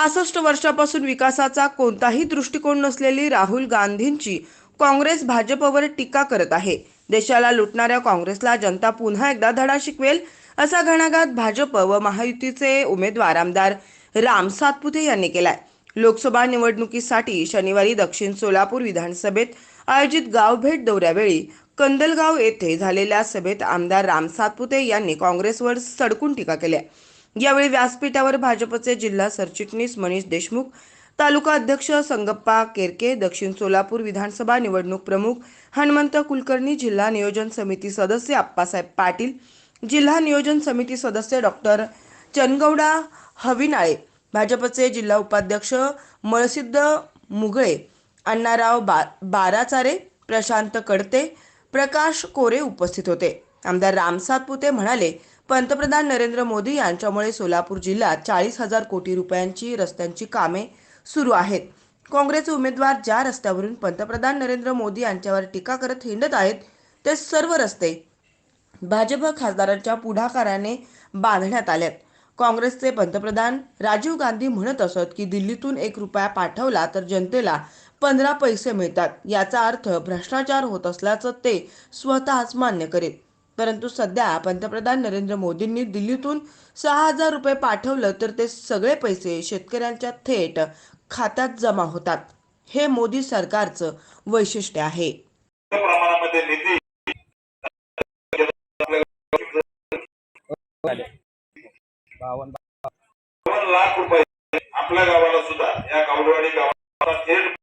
पासष्ट वर्षापासून विकासाचा कोणताही दृष्टिकोन नसलेली राहुल गांधींची काँग्रेस भाजपवर टीका करत आहे देशाला लुटणाऱ्या काँग्रेसला जनता पुन्हा एकदा धडा शिकवेल असा घणाघात भाजप व महायुतीचे उमेदवार आमदार राम सातपुते यांनी केलाय लोकसभा निवडणुकीसाठी शनिवारी दक्षिण सोलापूर विधानसभेत आयोजित गावभेट दौऱ्यावेळी कंदलगाव येथे झालेल्या सभेत आमदार राम सातपुते यांनी काँग्रेसवर सडकून टीका केली आहे. यावेळी व्यासपीठावर भाजपचे जिल्हा सरचिटणीस मनीष देशमुख तालुका अध्यक्ष संगप्पा केरके दक्षिण सोलापूर विधानसभा निवडणूक प्रमुख हनुमंत कुलकर्णी जिल्हा नियोजन समिती सदस्य आप्पासाहेब पाटील जिल्हा नियोजन समिती सदस्य डॉक्टर चनगौडा हविनाळे भाजपचे जिल्हा उपाध्यक्ष मळसिद्ध मुगळे अण्णाराव बा बाराचारे प्रशांत कडते प्रकाश कोरे उपस्थित होते. आमदार राम सातपुते म्हणाले पंतप्रधान नरेंद्र मोदी यांच्यामुळे सोलापूर जिल्ह्यात चाळीस हजार कोटी रुपयांची रस्त्यांची कामे सुरू आहेत. काँग्रेसचे उमेदवार ज्या रस्त्यावरून पंतप्रधान नरेंद्र मोदी यांच्यावर टीका करत हिंडत आहेत ते सर्व रस्ते भाजप खासदारांच्या पुढाकाराने बांधण्यात आल्यात काँग्रेसचे पंतप्रधान राजीव गांधी म्हणत असत की दिल्लीतून एक रुपया पाठवला तर जनतेला पंधरा पैसे मिळतात. याचा अर्थ भ्रष्टाचार होत असल्याचं ते स्वतःच मान्य करीत. परंतु सध्या पंतप्रधान नरेंद्र मोदींनी दिल्लीतून सहा हजार रुपये पाठवलं तर ते सगळे पैसे शेतकऱ्यांच्या थेट खात्यात जमा होतात. हे मोदी सरकारचं वैशिष्ट्य आहे. लाख रुपये आपल्या गावाला सुद्धा या गावडवाडी गावाला थेट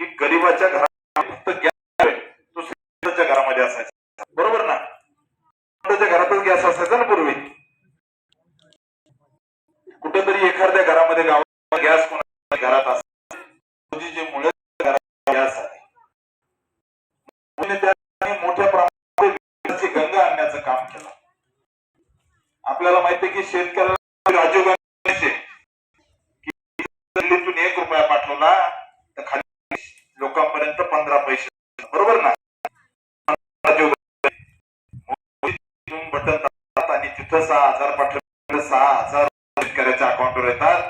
की गरीबाच्या घरात फक्त गॅस तो श्रीमंताच्या घरामध्ये असायचा. बरोबर ना? श्रीमंताच्या घरातच गॅस असायचा ना पूर्वी. कुठेतरी एखाद्या घरामध्ये गावात गॅस कोणाच्या घरात असायचा. जे मुळे घरात गॅस आहे मोदीने मोठ्या प्रमाणात गंगा आणण्याचं काम केलं. आपल्याला माहिती आहे की शेतकऱ्याला राजीव गांधी दिल्लीतून एक रुपया पाठवला तर खाली लोकांपर्यंत पंधरा पैसे बरोबर ना राजीव गांधी. मोदी तिथून बटन दाबतात आणि तिथं सहा हजार पाठवले सहा हजार शेतकऱ्याच्या अकाउंटवर येतात.